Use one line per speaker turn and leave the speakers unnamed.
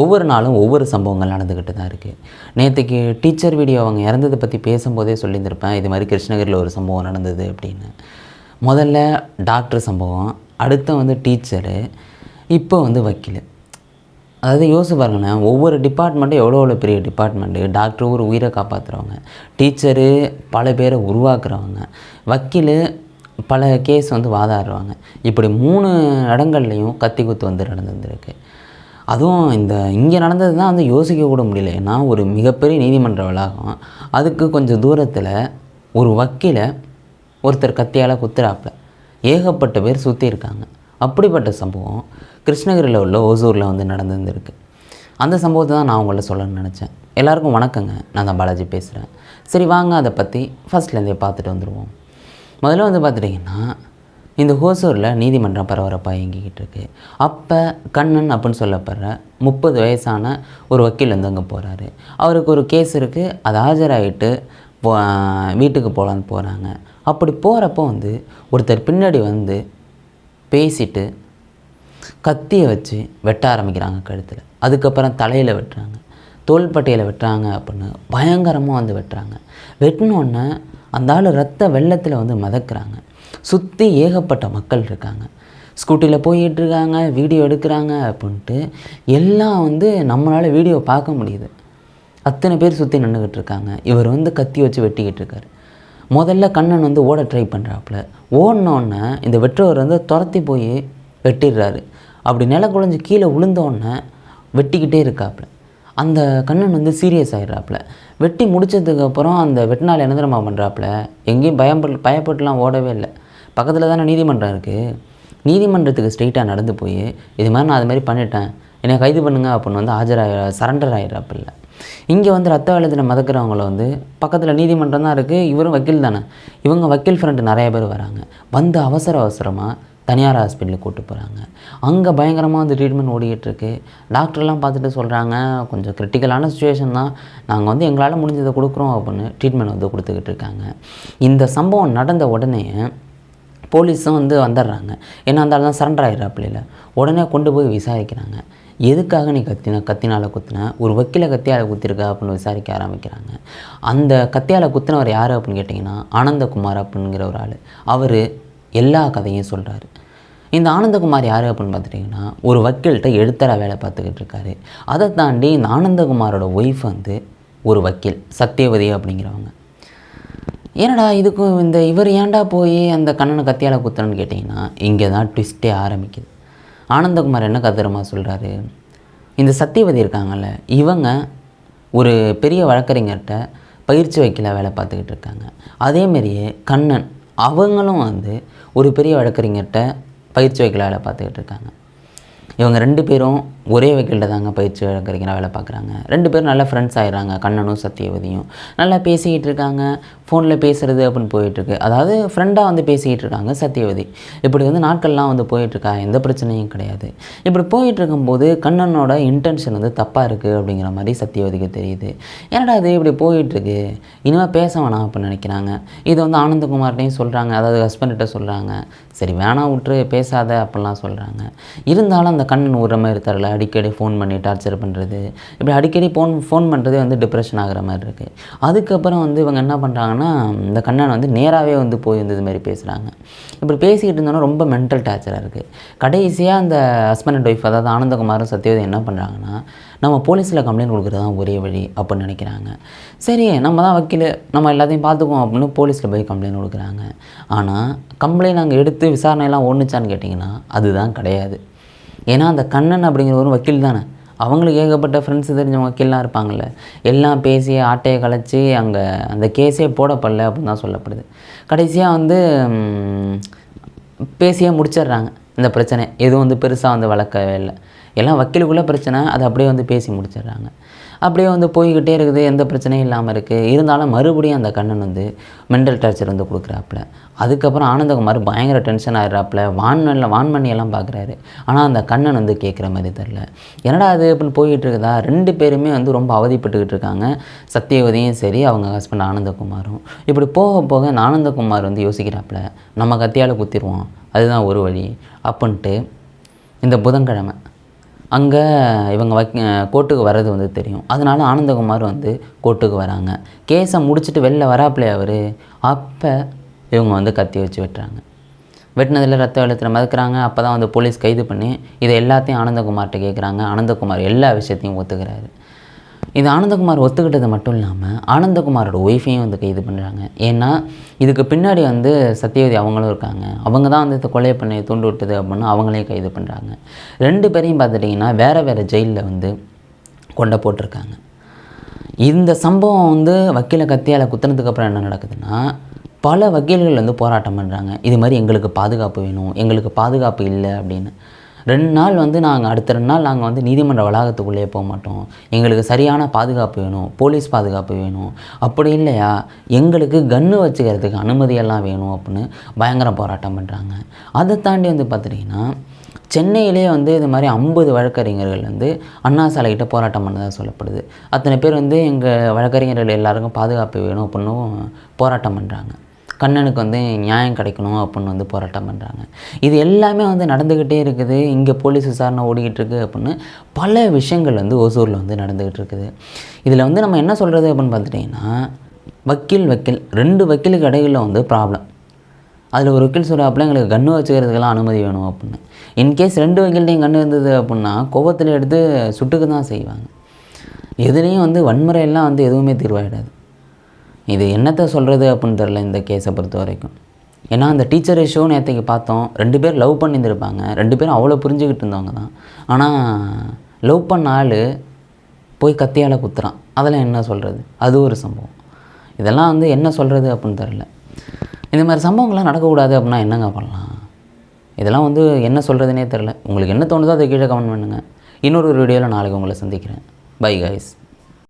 ஒவ்வொரு நாளும் ஒவ்வொரு சம்பவங்கள் நடந்துக்கிட்டு தான் இருக்குது நேற்றுக்கு டீச்சர் வீடியோ அவங்க இறந்ததை பற்றி பேசும்போதே சொல்லியிருந்திருப்பேன். இது மாதிரி கிருஷ்ணகிரியில் ஒரு சம்பவம் நடந்தது அப்படின்னு. முதல்ல டாக்டர் சம்பவம் அடுத்த வந்து டீச்சரு இப்போ வந்து வக்கீல். அதாவது யோசிச்சு பாருங்கண்ணே ஒவ்வொரு டிபார்ட்மெண்ட்டும் எவ்வளோ எவ்வளோ பெரிய டிபார்ட்மெண்ட்டு டாக்டர் ஒரு உயிரை காப்பாற்றுறவங்க டீச்சரு பல பேரை உருவாக்குறவங்க வக்கீல் பல கேஸ் வந்து வாதாடுறவங்க. இப்படி மூணு இடங்கள்லையும் கத்தி குத்து வந்து நடந்துருக்கு. அதுவும் இந்த இங்கே நடந்தது தான் வந்து யோசிக்க கூட முடியல. ஏன்னா ஒரு மிகப்பெரிய நீதிமன்ற வளாகம் அதுக்கு கொஞ்சம் தூரத்தில் ஒரு வக்கீலை ஒருத்தர் கத்தியால் குத்துறாப்புல ஏகப்பட்ட பேர் சுற்றி இருக்காங்க. அப்படிப்பட்ட சம்பவம் கிருஷ்ணகிரியில் உள்ள ஓசூரில் வந்து நடந்துருந்துருக்கு. அந்த சம்பவத்தை தான் நான் உங்கள்ட்ட சொல்லணும்னு நினச்சேன். எல்லாருக்கும் வணக்கங்க. நான் தான் பாலாஜி பேசுகிறேன் சரி வாங்க அதை பற்றி ஃபஸ்ட்லேருந்தே பார்த்துட்டு வந்துடுவோம் முதல்ல வந்து பார்த்துட்டிங்கன்னா இந்த ஹோசூரில் நீதிமன்றம் பரபரப்பாக இயங்கிக்கிட்டு இருக்கு. அப்போ கண்ணன் அப்படின்னு சொல்லப்படுற முப்பது வயசான ஒரு வக்கீல் வந்து அங்கே போகிறாரு அவருக்கு ஒரு கேஸ் இருக்குது அது ஆஜராகிட்டு வீட்டுக்கு போகலான்னு போகிறாங்க அப்படி போகிறப்போ வந்து ஒருத்தர் பின்னாடி வந்து பேசிட்டு கத்தியை வச்சு வெட்ட ஆரம்பிக்கிறாங்க கழுத்தில். அதுக்கப்புறம் தலையில் வெட்டுறாங்க. தோள்பட்டையில் வெட்டுறாங்க அப்படின்னு பயங்கரமாக வந்து வெட்டுறாங்க. வெட்டினோடனே அந்த ஆள் ரத்த வெள்ளத்தில் வந்து மிதக்குறாங்க. சுற்றி ஏகப்பட்ட மக்கள் இருக்காங்க. ஸ்கூட்டியில் போயிட்டுருக்காங்க வீடியோ எடுக்கிறாங்க அப்படின்ட்டு எல்லாம் வந்து நம்மளால் வீடியோ பார்க்க முடியுது. அத்தனை பேர் சுற்றி நின்றுக்கிட்டு இருக்காங்க இவர் வந்து கத்தி வச்சு வெட்டிக்கிட்டு இருக்காரு. முதல்ல கண்ணன் வந்து ஓட ட்ரை பண்ணுறாப்புல ஓடினோடனே இந்த வெற்றவர் வந்து துரத்தி போய் வெட்டிடுறாரு. அப்படி நில குழஞ்சி கீழே விழுந்தோடனே வெட்டிக்கிட்டே இருக்காப்புல. அந்த கண்ணன் வந்து சீரியஸ் ஆகிடுறாப்புல வெட்டி முடிச்சதுக்கப்புறம் அந்த வெட்டினால் என்ன தெரியுமா பண்ணுறாப்புல எங்கேயும் பயம் பயப்பட்டுலாம் ஓடவே இல்லை. பக்கத்தில் தானே நீதிமன்றம் இருக்குது நீதிமன்றத்துக்கு ஸ்ட்ரெயிட்டாக நடந்து போய் இது மாதிரி நான் அது மாதிரி பண்ணிட்டேன். என்னை கைது பண்ணுங்க அப்படின்னு வந்து ஆஜராக சரண்டர் ஆகிடுறாப்பில்ல இங்கே வந்து ரத்த வெள்ளத்தில் மதக்கிறவங்கள வந்து பக்கத்தில் நீதிமன்றம் தான் இருக்குது இவரும் வக்கீல் தானே. இவங்க வக்கீல் ஃப்ரெண்டு நிறைய பேர் வராங்க. வந்து அவசர அவசரமாக தனியார் ஹாஸ்பிட்டலுக்கு கூட்டு போகிறாங்க அங்கே பயங்கரமாக அந்த ட்ரீட்மெண்ட் ஓடிக்கிட்டுருக்கு. டாக்டர்லாம் பார்த்துட்டு சொல்கிறாங்க கொஞ்சம் கிரிட்டிக்கலான சுச்சுவேஷன் தான். நாங்கள் வந்து எங்களால் முடிஞ்சதை கொடுக்குறோம் அப்படின்னு ட்ரீட்மெண்ட் வந்து கொடுத்துக்கிட்டு இருக்காங்க. இந்த சம்பவம் நடந்த உடனே போலீஸும் வந்து வந்துடுறாங்க. ஏன்னா அந்த தான் சரண்டர் ஆகிடுறாப்புல உடனே கொண்டு போய் விசாரிக்கிறாங்க. எதுக்காக நீ கத்தின கத்தினால் குத்தின? ஒரு வக்கீல கத்தியால் குத்திருக்க அப்படின்னு விசாரிக்க ஆரம்பிக்கிறாங்க. அந்த கத்தியால் குத்தினவர் யார் அப்படின்னு கேட்டிங்கன்னா ஆனந்தகுமார் அப்படிங்கிற ஒரு ஆள். அவர் எல்லா கதையும் சொல்கிறாரு இந்த ஆனந்தகுமார் யார் அப்படின்னு பார்த்துட்டிங்கன்னா ஒரு வக்கீல்கிட்ட எழுத்தராக வேலை பார்த்துக்கிட்டு இருக்காரு. அதை தாண்டி இந்த ஆனந்தகுமாரோட ஒய்ஃப் வந்து ஒரு வக்கீல் சத்தியவதி அப்படிங்கிறவங்க. ஏன்னடா இதுக்கும் இந்த இவர் ஏன்டா போய் அந்த கண்ணனை கத்தியால் குத்துறன்னு கேட்டிங்கன்னா இங்கே தான் ட்விஸ்ட்டே ஆரம்பிக்குது. ஆனந்தகுமார் என்ன கத்திரமா சொல்கிறாரு இந்த சத்தியவதி இருக்காங்கல்ல இவங்க ஒரு பெரிய வழக்கறிஞர்கிட்ட பயிற்சி வைக்கல வேலை பார்த்துக்கிட்டு இருக்காங்க. அதேமாரியே கண்ணன் அவங்களும் வந்து ஒரு பெரிய வழக்கறிஞர்கிட்ட பயிற்சி வைக்கலால் பார்த்துக்கிட்டு இருக்காங்க. இவங்க ரெண்டு பேரும் ஒரே வக்கீல்கிட்ட தாங்க பயிற்சி வழக்கறிஞராக வேலை பார்க்குறாங்க. ரெண்டு பேரும் நல்லா ஃப்ரெண்ட்ஸ் ஆகிடுறாங்க கண்ணனும் சத்தியவதியும் நல்லா பேசிக்கிட்டு இருக்காங்க. ஃபோனில் பேசுகிறது அப்படின்னு போயிட்டுருக்கு. அதாவது ஃப்ரெண்டாக வந்து பேசிக்கிட்டு இருக்காங்க சத்தியவதி இப்படி வந்து நாட்கள்லாம் வந்து போயிட்டுருக்கா. எந்த பிரச்சனையும் கிடையாது. இப்படி போயிட்டுருக்கும்போது கண்ணனோட இன்டென்ஷன் வந்து தப்பாக இருக்குது அப்படிங்கிற மாதிரி சத்தியவதிக்கு தெரியுது. ஏன்னா அது இப்படி போயிட்டுருக்கு? இனிமேல் பேச வேணாம் அப்படின்னு நினைக்கிறாங்க. இது வந்து ஆனந்தகுமார்ட்டையும் சொல்கிறாங்க அதாவது ஹஸ்பண்ட்கிட்ட சொல்கிறாங்க சரி வேணாம் விட்டுரு பேசாத அப்படிலாம் சொல்கிறாங்க இருந்தாலும் அந்த கண்ணன் விடுற மாதிரி தரல அடிக்கடி ஃபோன் பண்ணி டார்ச்சர் பண்ணுறது இப்படி அடிக்கடி ஃபோன் ஃபோன் பண்ணுறதே வந்து டிப்ரெஷன் ஆகிற மாதிரி இருக்குது அதுக்கப்புறம் வந்து இவங்க என்ன பண்ணுறாங்கன்னா இந்த கண்ணன் வந்து நேராகவே வந்து போய் வந்து இது மாதிரி பேசுகிறாங்க இப்படி பேசிக்கிட்டு இருந்தோன்னா ரொம்ப மென்டல் டார்ச்சராக இருக்குது கடைசியாக அந்த ஹஸ்பண்ட் அண்ட் ஒய்ஃப் அதாவது ஆனந்தகுமாரும் சத்யோதயம் என்ன பண்ணுறாங்கன்னா நம்ம போலீஸில் கம்ப்ளைண்ட் கொடுக்குறது தான் ஒரே வழி அப்படின்னு நினைக்கிறாங்க. சரி நம்ம தான் வக்கீல் நம்ம எல்லாத்தையும் பார்த்துக்குவோம் அப்படின்னு போலீஸில் போய் கம்ப்ளைண்ட் கொடுக்குறாங்க. ஆனால் கம்ப்ளைண்ட் நாங்கள் எடுத்து விசாரணையெல்லாம் ஒன்றுச்சான்னு கேட்டிங்கன்னா அதுதான் கிடையாது. ஏன்னா அந்த கண்ணன் அப்படிங்கிற ஒரு வக்கீல் தானே. அவங்களுக்கு ஏகப்பட்ட ஃப்ரெண்ட்ஸ் தெரிஞ்சவங்க வக்கீல்லாம் இருப்பாங்கள்ல எல்லாம் பேசி ஆட்டையை கலைச்சி அங்கே அந்த கேஸே போடப்படல அப்படின்னு தான் சொல்லப்படுது. கடைசியாக வந்து பேசியே முடிச்சிடுறாங்க. இந்த பிரச்சனை எதுவும் வந்து பெருசாக வந்து வளர்க்கவே இல்லை. எல்லாம் வக்கீலுக்குள்ளே பிரச்சனை அதை அப்படியே வந்து பேசி முடிச்சிடுறாங்க. அப்படியே வந்து போய்கிட்டே இருக்குது எந்த பிரச்சனையும் இல்லாமல் இருக்குது இருந்தாலும் மறுபடியும் அந்த கண்ணன் வந்து மென்டல் டார்ச்சர் வந்து கொடுக்குறாப்புல. அதுக்கப்புறம் ஆனந்தகுமார் பயங்கர டென்ஷன் ஆகிடுறாப்புல வான்மனில் வான்மணி பார்க்குறாரு. ஆனால் அந்த கண்ணன் வந்து கேட்குற மாதிரி தெரில என்னடா அது அப்படின்னு போய்கிட்டு இருக்குதா? ரெண்டு பேருமே வந்து ரொம்ப அவதிப்பட்டுக்கிட்டு இருக்காங்க. சத்தியவதியும் சரி அவங்க ஹஸ்பண்ட் ஆனந்தகுமாரும். இப்படி போக போக அந்த ஆனந்தகுமார் வந்து யோசிக்கிறாப்புல நம்ம கத்தியால் குத்திடுவோம். அதுதான் ஒரு வழி. அப்படின்ட்டு இந்த புதன்கிழமை அங்கே இவங்க வக் கோர்ட்டுக்கு வர்றது வந்து தெரியும். அதனால ஆனந்தகுமார் வந்து கோர்ட்டுக்கு வராங்க. கேஸை முடிச்சுட்டு வெளில வராப்பிலே அவர்? அப்போ இவங்க வந்து கத்தி வச்சு வெட்டுறாங்க. வெட்டினதில் ரத்த வெள்ளத்தில் மறுக்கிறாங்க அப்போ தான் வந்து போலீஸ் கைது பண்ணி இதை எல்லாத்தையும் ஆனந்தகுமார்கிட்ட கேட்குறாங்க. ஆனந்தகுமார் எல்லா விஷயத்தையும் ஒத்துக்கிறாரு. இது ஆனந்தகுமார் ஒத்துக்கிட்டது மட்டும் இல்லாமல் ஆனந்தகுமாரோட ஒய்ஃபையும் வந்து கைது பண்ணுறாங்க ஏன்னா இதுக்கு பின்னாடி வந்து சத்யவதி அவங்களும் இருக்காங்க. அவங்க தான் வந்து இதை கொலை பண்ணி தூண்டு விட்டது அப்படின்னு அவங்களையும் கைது பண்ணுறாங்க ரெண்டு பேரையும் பார்த்துட்டிங்கன்னா வேறு வேறு ஜெயிலில் வந்து கொண்ட போட்டிருக்காங்க. இந்த சம்பவம் வந்து வக்கீலை கத்தியால் குத்துனதுக்கு அப்புறம் என்ன நடக்குதுன்னா பல வக்கீல்கள் வந்து போராட்டம் பண்ணுறாங்க இது மாதிரி எங்களுக்கு பாதுகாப்பு வேணும் எங்களுக்கு பாதுகாப்பு இல்லை அப்படின்னு. ரெண்டு நாள் வந்து நாங்கள் அடுத்த ரெண்டு நாள் நாங்கள் வந்து நீதிமன்ற வளாகத்துக்குள்ளேயே போக மாட்டோம். எங்களுக்கு சரியான பாதுகாப்பு வேணும் போலீஸ் பாதுகாப்பு வேணும். அப்படி இல்லையா? எங்களுக்கு கன்று வச்சுக்கிறதுக்கு அனுமதியெல்லாம் வேணும் அப்படின்னு பயங்கர போராட்டம் பண்ணுறாங்க அதை தாண்டி வந்து பார்த்துட்டிங்கன்னா சென்னையிலே வந்து இது மாதிரி ஐம்பது வழக்கறிஞர்கள் வந்து அண்ணா சாலைகிட்ட போராட்டம் பண்ணதாக சொல்லப்படுது. அத்தனை பேர் வந்து எங்கள் வழக்கறிஞர்கள் எல்லாருக்கும் பாதுகாப்பு வேணும் அப்படின்னும் போராட்டம் பண்ணுறாங்க கண்ணனுக்கு வந்து நியாயம் கிடைக்கணும் அப்படின்னு வந்து போராட்டம் பண்ணுறாங்க இது எல்லாமே வந்து நடந்துக்கிட்டே இருக்குது. இங்கே போலீஸ் விசாரணை ஓடிக்கிட்டு இருக்குது அப்படின்னு பல விஷயங்கள் வந்து ஓசூரில் வந்து நடந்துக்கிட்டு இருக்குது. இதில் வந்து நம்ம என்ன சொல்கிறது அப்படின்னு பார்த்துட்டிங்கன்னா வக்கீல் வக்கீல் ரெண்டு வக்கீலுக்கு இடையில வந்து ப்ராப்ளம் அதில் ஒரு வக்கீல் சொல்கிறாப்புல எங்களுக்கு கன்று வச்சுக்கிறதுக்கெல்லாம் அனுமதி வேணும் அப்படின்னு. இன்கேஸ் ரெண்டு வக்கீல்டையும் கன்று இருந்தது அப்படின்னா கோவத்தில் எடுத்து சுட்டுக்கு தான் செய்வாங்க. எதுலேயும் வந்து வன்முறையெல்லாம் வந்து எதுவுமே தீர்வாயிடாது. இது என்னத்தை சொல்கிறது அப்படின்னு தெரில இந்த கேஸை பொறுத்த வரைக்கும். ஏன்னா அந்த டீச்சர் ஷோ நேற்றுக்கு பார்த்தோம் ரெண்டு பேர் லவ் பண்ணியிருந்திருப்பாங்க. ரெண்டு பேரும் அவ்வளோ புரிஞ்சுக்கிட்டு இருந்தவங்க தான். ஆனால் லவ் பண்ண ஆள் போய் கத்தியால் குத்துறான். அதெல்லாம் என்ன சொல்கிறது அது ஒரு சம்பவம். இதெல்லாம் வந்து என்ன சொல்கிறது அப்படின்னு தெரில இந்த மாதிரி சம்பவங்கள்லாம் நடக்கக்கூடாது அப்படின்னா என்னங்க பண்ணலாம்? இதெல்லாம் வந்து என்ன சொல்கிறதுனே தெரில உங்களுக்கு என்ன தோணுதோ அதை கீழே கமெண்ட் பண்ணுங்கள் இன்னொரு வீடியோவில் நாளைக்கு உங்களை சந்திக்கிறேன். Bye guys